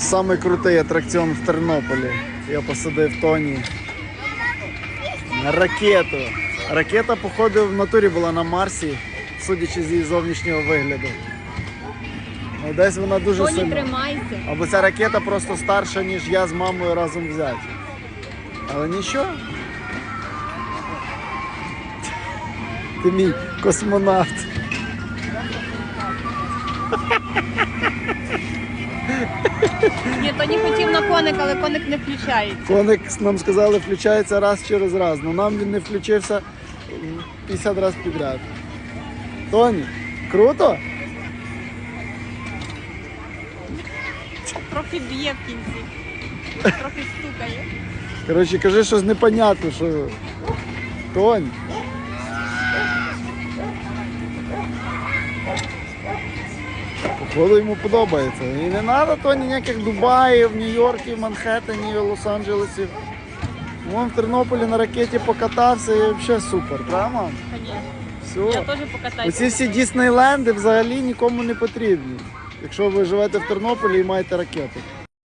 Самий крутий атракціон в Тернополі. Я посадив Тоні на ракету. Ракета, походу, в натурі була на Марсі, судячи з її зовнішнього вигляду. Ну, десь вона дуже Тоні, сильна. тримайся. Або ця ракета просто старша, ніж я з мамою разом взяті. Але нічого. Ти мій космонавт. Тоні хотів на коник, але коник не включається. Коник нам сказали, включається раз через раз. Ну нам він не включився 50 разів підряд. Тоні, круто? Трохи б'є в кінці. Трохи стукає. Коротше, кажи щось непонятне, що. Тонь. Походу йому подобається. І не треба то ніяких Дубаїв, Нью-Йорків, Манхеттенів, Лос-Анджелесів. Вон в Тернополі на ракеті покатався і взагалі супер, правда? Все. Я теж покатаюся. Оці всі Діснейленди взагалі нікому не потрібні, якщо ви живете в Тернополі і маєте ракету.